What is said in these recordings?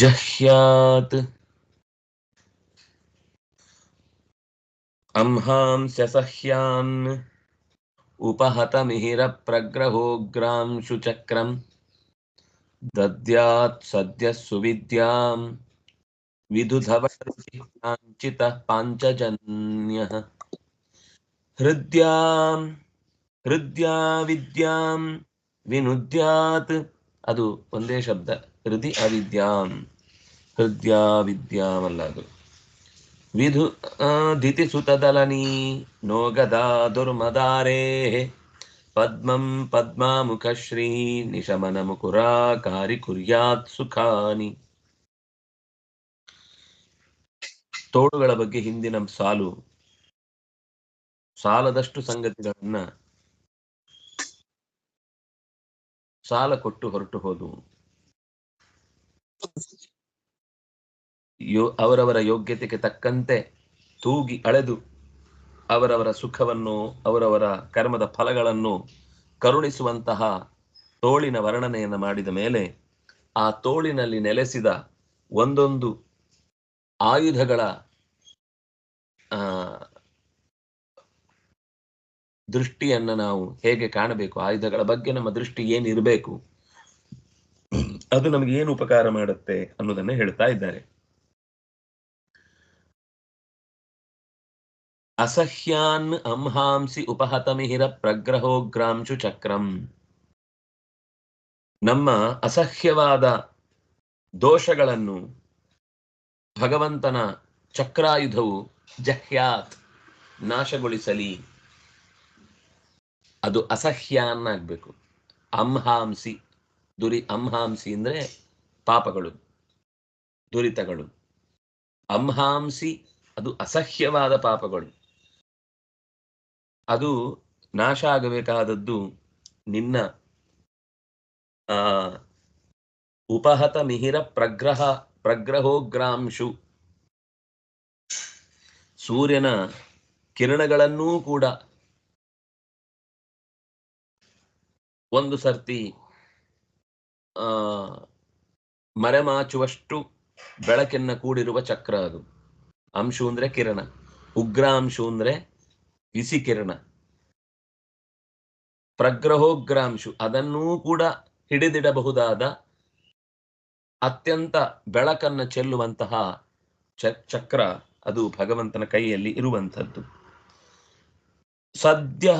जह्यात् अंहांस्य सह्यान् उपहतमिहिरप्रग्रहोग्रांशुचक्रम् दद्यात् सद्यः सुविद्याम् विदुधवचितः पाञ्चजन्यः ಹೃದ್ಯಾಂ ಹೃದ್ಯಾ ವಿದ್ಯಾಂ ವಿನುದ್ಯಾತ್ ಅದು ಒಂದೇ ಶಬ್ದ ಹೃದಿ ಅವಿದ್ಯಾಂ ಹೃದ್ಯಾ ವಿದ್ಯಾಂ ಅಲ್ಲ ಅದು ವಿಧು ದಿತಿ ಸುತದಲನಿ ನೋ ಗದಾ ದುರ್ಮದಾರೇ. ಪದ್ಮಂ ಪದ್ಮಾಮುಖಶ್ರೀ ನಿಶಮನ ಮುಕುರಾಕಾರಿ ಕುರ್ಯಾತ್ ಸುಖಾನಿ. ತೋಳುಗಳ ಬಗ್ಗೆ ಹಿಂದಿನ ಸಾಲು, ಸಾಲದಷ್ಟು ಸಂಗತಿಗಳನ್ನ ಸಾಲ ಕೊಟ್ಟು ಹೊರಟು ಹೋದವು. ಯೋ, ಅವರವರ ಯೋಗ್ಯತೆಗೆ ತಕ್ಕಂತೆ ತೂಗಿ ಅಳೆದು ಅವರವರ ಸುಖವನ್ನು, ಅವರವರ ಕರ್ಮದ ಫಲಗಳನ್ನು ಕರುಣಿಸುವಂತಹ ತೋಳಿನ ವರ್ಣನೆಯನ್ನು ಮಾಡಿದ ಮೇಲೆ ಆ ತೋಳಿನಲ್ಲಿ ನೆಲೆಸಿದ ಒಂದೊಂದು ಆಯುಧಗಳ ದೃಷ್ಟಿಯನ್ನು ನಾವು ಹೇಗೆ ಕಾಣಬೇಕು, ಆಯುಧಗಳ ಬಗ್ಗೆ ನಮ್ಮ ದೃಷ್ಟಿ ಏನಿರಬೇಕು, ಅದು ನಮಗೆ ಏನು ಉಪಕಾರ ಮಾಡುತ್ತೆ ಅನ್ನೋದನ್ನು ಹೇಳ್ತಾ ಇದ್ದಾರೆ. ಅಸಹ್ಯಾನ್ ಅಂಹಾಂಸಿ ಉಪಹತಮಿಹಿರ ಪ್ರಗ್ರಹೋಗ್ರಾಂಶು ಚಕ್ರಂ ನಮ್ಮ ಅಸಹ್ಯವಾದ ದೋಷಗಳನ್ನು ಭಗವಂತನ ಚಕ್ರಾಯುಧವು ಜಹ್ಯಾತ್ ನಾಶಗೊಳಿಸಲಿ. ಅದು ಅಸಹ್ಯಾನ್ ಆಗಬೇಕು ಅಂಹಾಂಸಿ, ದುರಿ ಅಂಹಾಂಸಿ ಅಂದ್ರೆ ಪಾಪಗಳು, ದುರಿತಗಳು. ಅಂಹಾಂಸಿ, ಅದು ಅಸಹ್ಯವಾದ ಪಾಪಗಳು. ಅದು ನಾಶ ಆಗಬೇಕಾದದ್ದು ನಿನ್ನ, ಆ, ಉಪಹತ ಮಿಹಿರ ಪ್ರಗ್ರಹ, ಪ್ರಗ್ರಹೋಗ್ರಾಂಶು. ಸೂರ್ಯನ ಕಿರಣಗಳನ್ನೂ ಕೂಡ ಒಂದು ಸರ್ತಿ, ಆ, ಮರೆಮಾಚುವಷ್ಟು ಬೆಳಕಿನ ಕೂಡಿರುವ ಚಕ್ರ ಅದು. ಅಂಶು ಅಂದ್ರೆ ಕಿರಣ, ಉಗ್ರಾಂಶು ಅಂದ್ರೆ ಬಿಸಿ ಕಿರಣ ಪ್ರಗ್ರಹೋಗ್ರಾಂಶು ಅದನ್ನೂ ಕೂಡ ಹಿಡಿದಿಡಬಹುದಾದ ಅತ್ಯಂತ ಬೆಳಕನ್ನ ಚೆಲ್ಲುವಂತಹ ಚಕ್ರ ಅದು ಭಗವಂತನ ಕೈಯಲ್ಲಿ ಇರುವಂಥದ್ದು. ಸದ್ಯ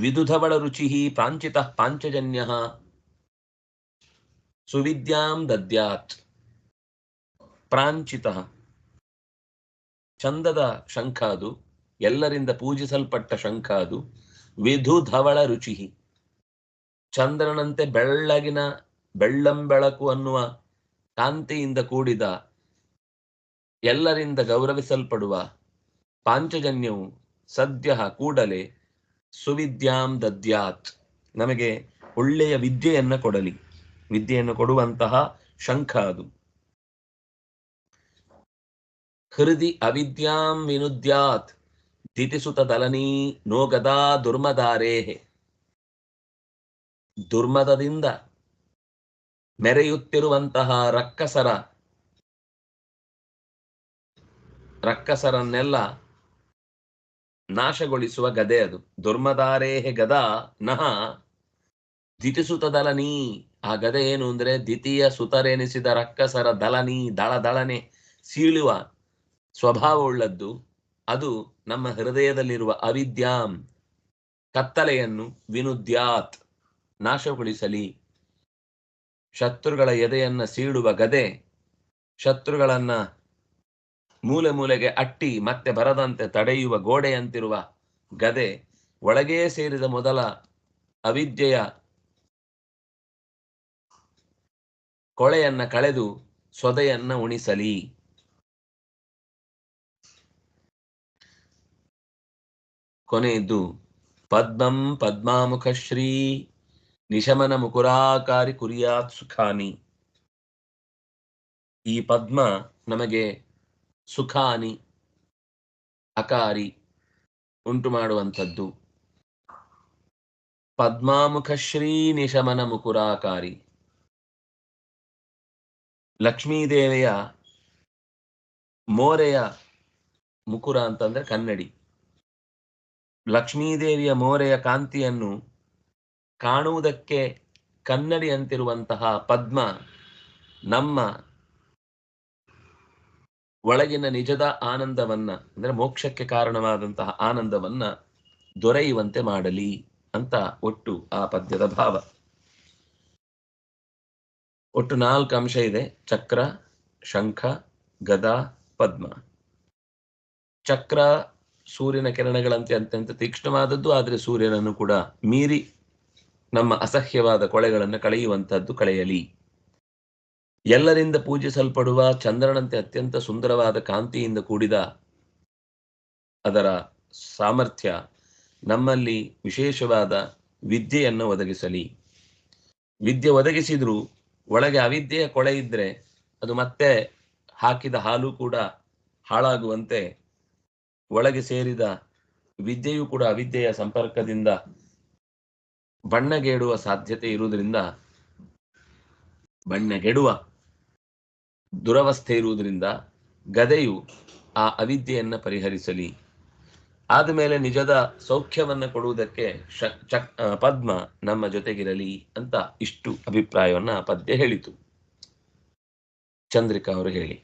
ವಿದುಧವಳ ರುಚಿ ಪ್ರಾಂಚಿತ ಪಾಂಚಜನ್ಯ ಸುವಿದ್ಯಾಂ ದದ್ಯಾತ್ ಪ್ರಾಂಚಿತ. ಚಂದದ ಶಂಖ ಅದು. ಎಲ್ಲರಿಂದ ಪೂಜಿಸಲ್ಪಟ್ಟ ಶಂಖ ಅದು. ವಿಧು ಧವಳ ರುಚಿ ಚಂದ್ರನಂತೆ ಬೆಳ್ಳಗಿನ ಬೆಳ್ಳಂಬೆಳಕು ಅನ್ನುವ ಕಾಂತಿಯಿಂದ ಕೂಡಿದ ಎಲ್ಲರಿಂದ ಗೌರವಿಸಲ್ಪಡುವ ಪಾಂಚಜನ್ಯವು ಸದ್ಯ ಕೂಡಲೇ ಸುವಿದ್ಯಾಂ ದದ್ಯಾತ್. ನಮಗೆ ಒಳ್ಳೆಯ ವಿದ್ಯೆಯನ್ನ ಕೊಡಲಿ. ವಿದ್ಯೆಯನ್ನು ಕೊಡುವಂತಹ ಶಂಖ ಅದು. ಹೃದಿ ಅವಿದ್ಯಾಂ ವಿನುದ್ಯಾತ್. ದಿತಿಸುತ ದಲನೀ ನೋಗದಾ ದುರ್ಮದಾರೇ ದುರ್ಮದದಿಂದ ಮೆರೆಯುತ್ತಿರುವಂತಹ ರಕ್ಕಸರ, ರಕ್ಕಸರನ್ನೆಲ್ಲ ನಾಶಗೊಳಿಸುವ ಗದೆ ಅದು. ದುರ್ಮದಾರೇಹೆ ಗದ ನಹ ದಿತಿಸುತ ದಲನಿ ಆ ಗದೆ ಏನು ಅಂದ್ರೆ ದ್ವಿತೀಯ ಸುತರೆನಿಸಿದ ರಕ್ಕಸರ ದಲನಿ, ದಳ ದಳನೆ, ಸೀಳುವ ಸ್ವಭಾವವುಳ್ಳದ್ದು ಅದು ನಮ್ಮ ಹೃದಯದಲ್ಲಿರುವ ಅವಿದ್ಯಾಂ, ಕತ್ತಲೆಯನ್ನು ವಿನುದ್ಯಾತ್, ನಾಶಗೊಳಿಸಲಿ. ಶತ್ರುಗಳ ಎದೆಯನ್ನ ಸೀಳುವ ಗದೆ, ಶತ್ರುಗಳನ್ನ ಮೂಲೆ ಮೂಲೆಗೆ ಅಟ್ಟಿ ಮತ್ತೆ ಬರದಂತೆ ತಡೆಯುವ ಗೋಡೆಯಂತಿರುವ ಗದೆ, ಒಳಗೇ ಸೇರಿದ ಮೊದಲ ಅವಿದ್ಯೆಯ ಕೊಳೆಯನ್ನ ಕಳೆದು ಸೊದೆಯನ್ನ ಉಣಿಸಲಿ. ಕೊನೆಯದ್ದು ಪದ್ಮಂ ಪದ್ಮಾಮುಖ ಶ್ರೀ ನಿಶಮನ ಮುಕುರಾಕಾರಿ ಕುರಿಯಾತ್ ಸುಖಾನಿ. ಈ ಪದ್ಮ ನಮಗೆ ಸುಖಾನಿ, ಅಕಾರಿ ಉಂಟು ಮಾಡುವಂಥದ್ದು. ಪದ್ಮಾಮುಖ ಶ್ರೀ ನಿಶಮನ ಮುಕುರಾಕಾರಿ ಲಕ್ಷ್ಮೀದೇವಿಯ ಮೋರೆಯ ಮುಕುರ ಅಂತಂದ್ರೆ ಕನ್ನಡಿ. ಲಕ್ಷ್ಮೀದೇವಿಯ ಮೋರೆಯ ಕಾಂತಿಯನ್ನು ಕಾಣುವುದಕ್ಕೆ ಕನ್ನಡಿಯಂತಿರುವಂತಹ ಪದ್ಮ ನಮ್ಮ ಒಳಗಿನ ನಿಜದ ಆನಂದವನ್ನ, ಅಂದ್ರೆ ಮೋಕ್ಷಕ್ಕೆ ಕಾರಣವಾದಂತಹ ಆನಂದವನ್ನ ದೊರೆಯುವಂತೆ ಮಾಡಲಿ ಅಂತ ಒಟ್ಟು ಆ ಪದ್ಯದ ಭಾವ. ಒಟ್ಟು ನಾಲ್ಕು ಅಂಶ ಇದೆ. ಚಕ್ರ, ಶಂಖ, ಗದಾ, ಪದ್ಮ. ಚಕ್ರ ಸೂರ್ಯನ ಕಿರಣಗಳಂತೆ ಅತ್ಯಂತ ತೀಕ್ಷ್ಣವಾದದ್ದು, ಆದರೆ ಸೂರ್ಯನನ್ನು ಕೂಡ ಮೀರಿ ನಮ್ಮ ಅಸಹ್ಯವಾದ ಕೊಳೆಗಳನ್ನು ಕಳೆಯುವಂತಹದ್ದು ಕಳೆಯಲಿ. ಎಲ್ಲರಿಂದ ಪೂಜಿಸಲ್ಪಡುವ ಚಂದ್ರನಂತೆ ಅತ್ಯಂತ ಸುಂದರವಾದ ಕಾಂತಿಯಿಂದ ಕೂಡಿದ ಅದರ ಸಾಮರ್ಥ್ಯ ನಮ್ಮಲ್ಲಿ ವಿಶೇಷವಾದ ವಿದ್ಯೆಯನ್ನು ಒದಗಿಸಲಿ. ವಿದ್ಯೆ ಒದಗಿಸಿದ್ರೂ ಒಳಗೆ ಅವಿದ್ಯೆಯ ಕೊಳೆ ಇದ್ರೆ ಅದು ಮತ್ತೆ ಹಾಕಿದ ಹಾಲು ಕೂಡ ಹಾಳಾಗುವಂತೆ ಒಳಗೆ ಸೇರಿದ ವಿದ್ಯೆಯು ಕೂಡ ಅವಿದ್ಯೆಯ ಸಂಪರ್ಕದಿಂದ ಬಣ್ಣಗೆಡುವ ಸಾಧ್ಯತೆ ಇರುವುದರಿಂದ, ಬಣ್ಣಗೆಡುವ ದುರವಸ್ಥೆ ಇರುವುದರಿಂದ ಗದೆಯು ಆ ಅವಿದ್ಯೆಯನ್ನು ಪರಿಹರಿಸಲಿ. ಆದಮೇಲೆ ನಿಜದ ಸೌಖ್ಯವನ್ನ ಕೊಡುವುದಕ್ಕೆ ಚಕ್ ಪದ್ಮ ನಮ್ಮ ಜೊತೆಗಿರಲಿ ಅಂತ ಇಷ್ಟು ಅಭಿಪ್ರಾಯವನ್ನ ಪದ್ಯ ಹೇಳಿತು. ಚಂದ್ರಿಕಾ ಅವರು ಹೇಳಿ.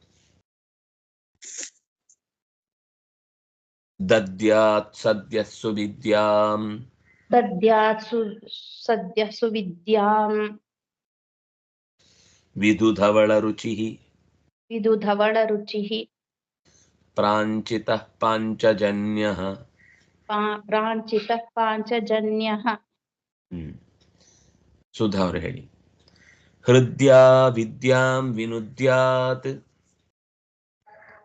दद्यात् सद्यः सुविद्याम् दद्यात् सु सद्यः सुविद्याम् प्राञ्चितः पाञ्चजन्यः। प्राञ्चितः पाञ्चजन्यः हम्म।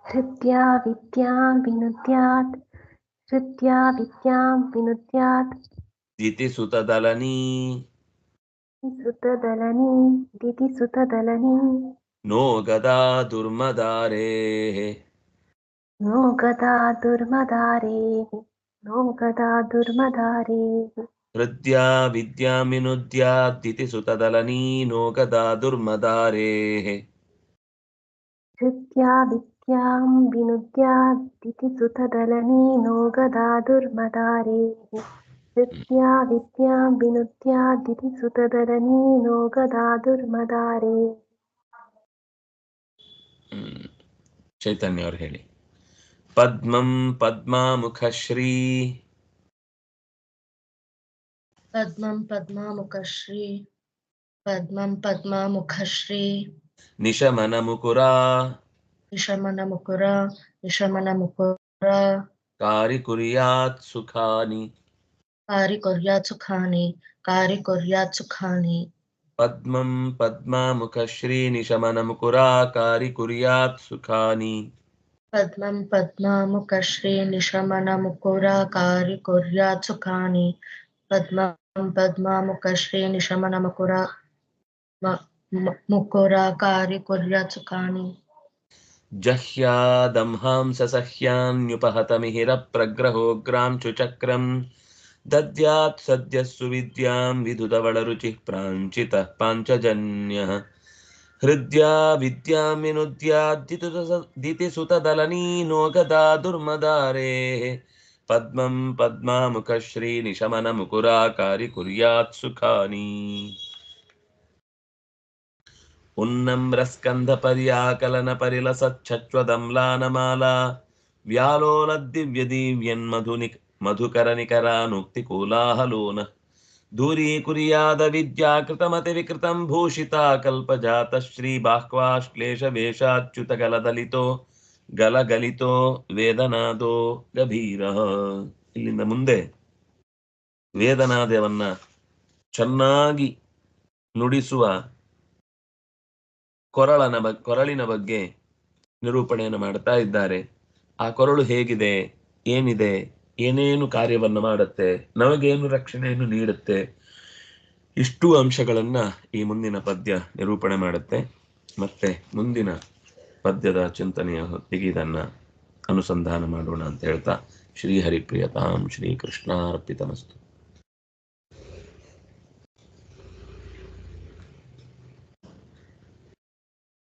हृद्या हृद्या श्रुत्या विद्यां विनुद्यात् दिति सुतदलनी। सुतदलनी दिति सुतदलनी। नो गदा दुर्मदारेः। नो गदा दुर्मदारेः। नो गदा दुर्मदारेः। हृद्या विद्यामिनुद्यादिति सुतदलनी नो गदा दुर्मदारेः। हृद्या गदाेः विद्यां विनुद्यादिति सुतदलनीनो गदाधुर्मदारेः विद्या विद्यां विनुद्यादिति सुतदलनीनो गदाधुर्मदारे चैतन्य और हेले पद्मं पद्मामुखश्री पद्मं पद्मामुखश्री पद्मं पद्मामुखश्री निशमनमुकुरा विषमनमुकुर कार्य कारिकुर्यात् सुखानि कारिकुर्यात् सुखानि कारिकुर्यात् सुखानि पद्मं पद्मामुखश्रीनिशमनमुकुरा कारिकुर्यात् सुखानि पद्मं पद्मामुखश्रीनिशमनमुकुरा कारिकुर्यात् सुखानि पद्मं पद्मामुखश्रीनिशमनमुकुरा मुकुरा कारिकुर्यात् सुखानि ಜಹ್ಯಾದಂಹಾಂಸ ಸಹ್ಯಾನ್ಯುಪಹತಮಿಹಿರ ಪ್ರಗ್ರಹೋಗ್ರಾಂ ಚುಚಕ್ರಂ ದದ್ಯಾತ್ ಸದ್ಯ ಸುವಿದ್ಯಾಂ ವಿದುಧವಳ ರುಚಿ ಪ್ರಾಂಚಿತ ಪಾಂಚಜನ್ಯ ಹೃದ್ಯಾ ವಿದ್ಯಾಂ ವಿನುದ್ಯಾದಿತಿಸುತದಲನೀ ನೋ ಗದಾ ದುರ್ಮದಾರೇ ಪರ್ಯಾಕಲನ ಪದ್ಮಾಮುಖಶ್ರೀ ನಿಶಮನ ವ್ಯಾಲೋಲ ದಿವ್ಯ ಉನ್ನಮ್ರಸ್ಕಂಧ ಪರಿಲಸಚ್ಛಚ್ವದಮ್ಲಾನಮಾಲಾ ವ್ಯಾಲೋಲದ್ದಿವ್ಯದೀವ್ಯನ್ಮಧುನಿ ಮಧುಕರನಿಕರಾನುಕ್ತಿ ಕೋಲಾಹಲೋನ ದೂರೀಕುರ್ಯಾದ ವಿದ್ಯಾಕೃತಮತಿ ವಿಕೃತಂ ಭೂಷಿತಾ ಕಲ್ಪಜಾತ ಶ್ರೀ ಬಾಹ್ವಾಶ್ಲೇಷ ವೇಷಾಚ್ಯುತ ಗಲದಲಿತೋ ಗಲಗಲಿತೋ ವೇದನಾದೋ ಗಭೀರ ಇಲ್ಲಿಂದ ಮುಂದೆ ವೇದನಾದವನ್ನ ಚೆನ್ನಾಗಿ ನುಡಿಸುವ ಕೊರಳನ ಬಗ್, ಕೊರಳಿನ ಬಗ್ಗೆ ನಿರೂಪಣೆಯನ್ನು ಮಾಡ್ತಾ ಇದ್ದಾರೆ. ಆ ಕೊರಳು ಹೇಗಿದೆ? ಏನಿದೆ? ಏನೇನು ಕಾರ್ಯವನ್ನು ಮಾಡುತ್ತೆ? ನಮಗೇನು ರಕ್ಷಣೆಯನ್ನು ನೀಡುತ್ತೆ? ಇಷ್ಟು ಅಂಶಗಳನ್ನ ಈ ಮುಂದಿನ ಪದ್ಯ ನಿರೂಪಣೆ ಮಾಡುತ್ತೆ. ಮತ್ತೆ ಮುಂದಿನ ಪದ್ಯದ ಚಿಂತನೆಯ ಹೊತ್ತಿಗೆ ಇದನ್ನ ಅನುಸಂಧಾನ ಮಾಡೋಣ ಅಂತ ಹೇಳ್ತಾ ಶ್ರೀಹರಿಪ್ರಿಯತಾಂ ಶ್ರೀಕೃಷ್ಣಾರ್ಪಿತಮಸ್ತು.